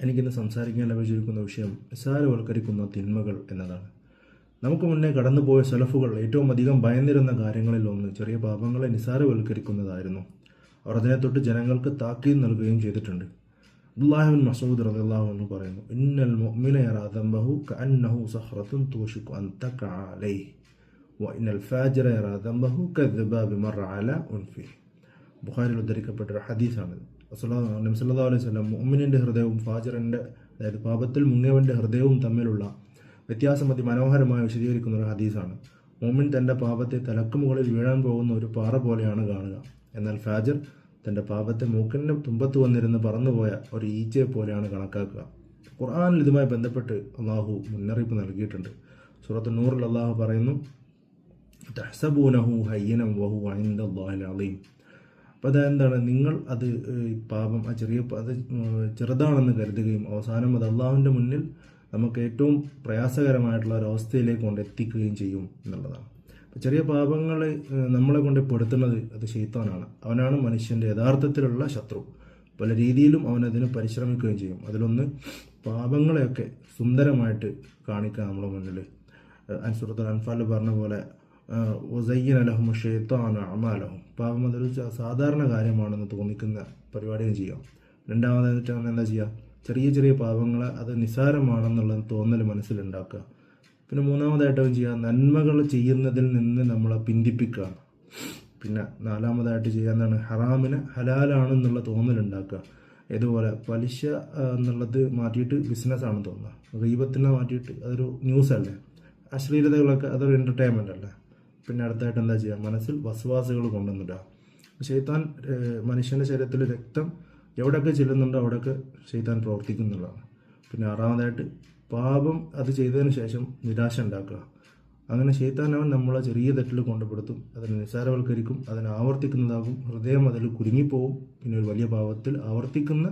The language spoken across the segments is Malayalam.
എനിക്കിന്ന് സംസാരിക്കാൻ ലഭിച്ചിരിക്കുന്ന വിഷയം നിസ്സാരവൽക്കരിക്കുന്ന തിന്മകൾ എന്നതാണ്. നമുക്ക് മുന്നേ കടന്നുപോയ സെലഫുകൾ ഏറ്റവും അധികം ഭയന്നിരുന്ന കാര്യങ്ങളിൽ ഒന്ന് ചെറിയ പാപങ്ങളെ നിസ്സാരവൽക്കരിക്കുന്നതായിരുന്നു. അവർ അതിനെ തൊട്ട് ജനങ്ങൾക്ക് താക്കീത് നൽകുകയും ചെയ്തിട്ടുണ്ട്. അബ്ദുല്ലാഹിബിൻ മസൂദ് റളിയല്ലാഹു അൻഹു പറയുന്നു ഇന്നൽ മുഅ്മിന യറാ ദംബഹു കഅന്നഹു സഹ്റത്തുൻ തുഷികു അൻ തഖഅ അലൈഹി വ ഇന്നൽ ഫാജിറ യറാ ദംബഹു കദ്ദബാബി മറ അല ഉൻഫി ബുഖാരിയിൽ ഉദ്ധരിക്കപ്പെട്ട ഒരു ഹദീസാണ് അലൈഹി വസല്ലം മുഅ്മിനിന്റെ ഹൃദയവും ഫാജിറിന്റെ അതായത് പാപത്തിൽ മുങ്ങിയവന്റെ ഹൃദയവും തമ്മിലുള്ള വ്യത്യാസം അതിമനോഹരമായി വിശദീകരിക്കുന്ന ഒരു ഹദീസാണ്. മോമിൻ തന്റെ പാപത്തെ തലക്കുമുകളിൽ വീഴാൻ പോകുന്ന ഒരു പാറ പോലെയാണ് കാണുക. എന്നാൽ ഫാജർ തന്റെ പാപത്തെ മൂക്കിന്റെ തുമ്പത്ത് വന്നിരുന്ന് പറന്നുപോയ ഒരു ഈച്ചയെ പോലെയാണ് കണക്കാക്കുക. ഖുർആാനിൽ ഇതുമായി ബന്ധപ്പെട്ട് അള്ളാഹു മുന്നറിയിപ്പ് നൽകിയിട്ടുണ്ട്. സൂറത്ത് നൂറിൽ അള്ളാഹു പറയുന്നു തഹസബൂനഹു ഹയ്യനം വഹു അലീം. അപ്പോൾ അതെന്താണ്? നിങ്ങൾ അത് പാപം ആ ചെറിയ അത് ചെറുതാണെന്ന് കരുതുകയും അവസാനം അത് അള്ളാഹുവിന്റെ മുന്നിൽ നമുക്ക് ഏറ്റവും പ്രയാസകരമായിട്ടുള്ള ഒരു അവസ്ഥയിലേക്ക് കൊണ്ട് എത്തിക്കുകയും ചെയ്യും എന്നുള്ളതാണ്. അപ്പോൾ ചെറിയ പാപങ്ങൾ നമ്മളെ കൊണ്ട് പെടുത്തുന്നത് അത് ഷെയ്ത്താനാണ് അവനാണ് മനുഷ്യന്റെ യഥാർത്ഥത്തിലുള്ള ശത്രു. പല രീതിയിലും അവനതിന് പരിശ്രമിക്കുകയും ചെയ്യും. അതിലൊന്ന് പാപങ്ങളെയൊക്കെ സുന്ദരമായിട്ട് കാണിക്കുക നമ്മുടെ മുന്നിൽ അൻസുറത്ത് അൻഫാൽ പറഞ്ഞ പോലെ അമാലഹും പാപം അതൊരു സാധാരണ കാര്യമാണെന്ന് തോന്നിക്കുന്ന പരിപാടിയും ചെയ്യാം രണ്ടാമതായിട്ട് അവൻ എന്താ ചെയ്യുക ചെറിയ ചെറിയ പാപങ്ങൾ അത് നിസ്സാരമാണെന്നുള്ള തോന്നൽ മനസ്സിലുണ്ടാക്കുക. പിന്നെ മൂന്നാമതായിട്ട് അവൻ ചെയ്യുക നന്മകൾ ചെയ്യുന്നതിൽ നിന്ന് നമ്മളെ പിന്തിപ്പിക്കുക. പിന്നെ നാലാമതായിട്ട് ചെയ്യുക എന്താണ്? ഹറാമിന് ഹലാലാണെന്നുള്ള തോന്നലുണ്ടാക്കുക. ഇതുപോലെ പലിശ എന്നുള്ളത് മാറ്റിയിട്ട് ബിസിനസ്സാണെന്ന് തോന്നുക റീപത്തിനെ മാറ്റിയിട്ട് അതൊരു ന്യൂസ് അല്ലേ അശ്ലീലതകളൊക്കെ അതൊരു എന്റർടൈൻമെന്റ് അല്ലേ? പിന്നെ അടുത്തായിട്ട് എന്താ ചെയ്യുക? മനസ്സിൽ വസ്വാസുകൾ കൊണ്ടുവന്നിടുക. ഷെയ്ത്താൻ മനുഷ്യന്റെ ശരീരത്തിൽ രക്തം എവിടെയൊക്കെ ചെല്ലുന്നുണ്ടോ അവിടെയൊക്കെ ഷെയ്ത്താൻ പ്രവർത്തിക്കുന്നുള്ളതാണ്. പിന്നെ ആറാമതായിട്ട് പാപം അത് ചെയ്തതിന് ശേഷം നിരാശ ഉണ്ടാക്കുക. അങ്ങനെ ഷെയ്ത്താൻ നമ്മളെ ചെറിയ തെറ്റിൽ കൊണ്ടുപെടുത്തും അതിനെ നിസ്സാരവൽക്കരിക്കും അതിനെ ആവർത്തിക്കുന്നതാകും ഹൃദയം അതിൽ കുരുങ്ങിപ്പോവും പിന്നെ ഒരു വലിയ പാപത്തിൽ ആവർത്തിക്കുന്ന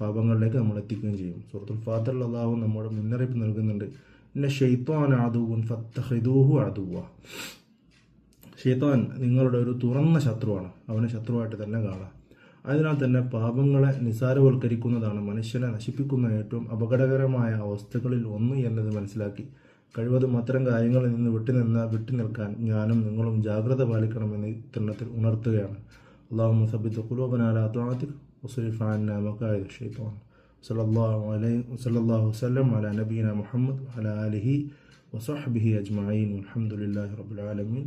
പാപങ്ങളിലേക്ക് നമ്മൾ എത്തിക്കുകയും ചെയ്യും. സുഹൃത്തുൽ ഫാത്തൽ അള്ളാഹു നമ്മുടെ മുന്നറിയിപ്പ് നൽകുന്നുണ്ട്. പിന്നെ ഷെയ്ത്താൻ ആദുവൻ ഫത്തഹിദൂഹു ആദുവ ഷെയ്ത്താൻ നിങ്ങളുടെ ഒരു തുറന്ന ശത്രുവാണ്. അവനെ ശത്രുവായിട്ട് തന്നെ കാണാം. അതിനാൽ തന്നെ പാപങ്ങളെ നിസാരവൽക്കരിക്കുന്നതാണ് മനുഷ്യനെ നശിപ്പിക്കുന്ന ഏറ്റവും അപകടകരമായ അവസ്ഥകളിൽ ഒന്ന് എന്നത് മനസ്സിലാക്കി. കഴിവതും അത്തരം കാര്യങ്ങളിൽ നിന്ന് വിട്ടുനിന്ന് വിട്ടുനിൽക്കാൻ ഞാനും നിങ്ങളും ജാഗ്രത പാലിക്കണമെന്ന് ഇത്തരണത്തിൽ ഉണർത്തുകയാണ്. അള്ളാഹു സബിത്ത് കുലൂബനാലാത്വാത്തിൽ ഉസുലിഫാൻ മക്കായത് ഷെയ്ത്തോൻ നബീന മുഹമ്മദ് അല അലിഹി വസഹബിഹി അജ്മീൻ അലഹമുല്ലാ റബുലാലമീൻ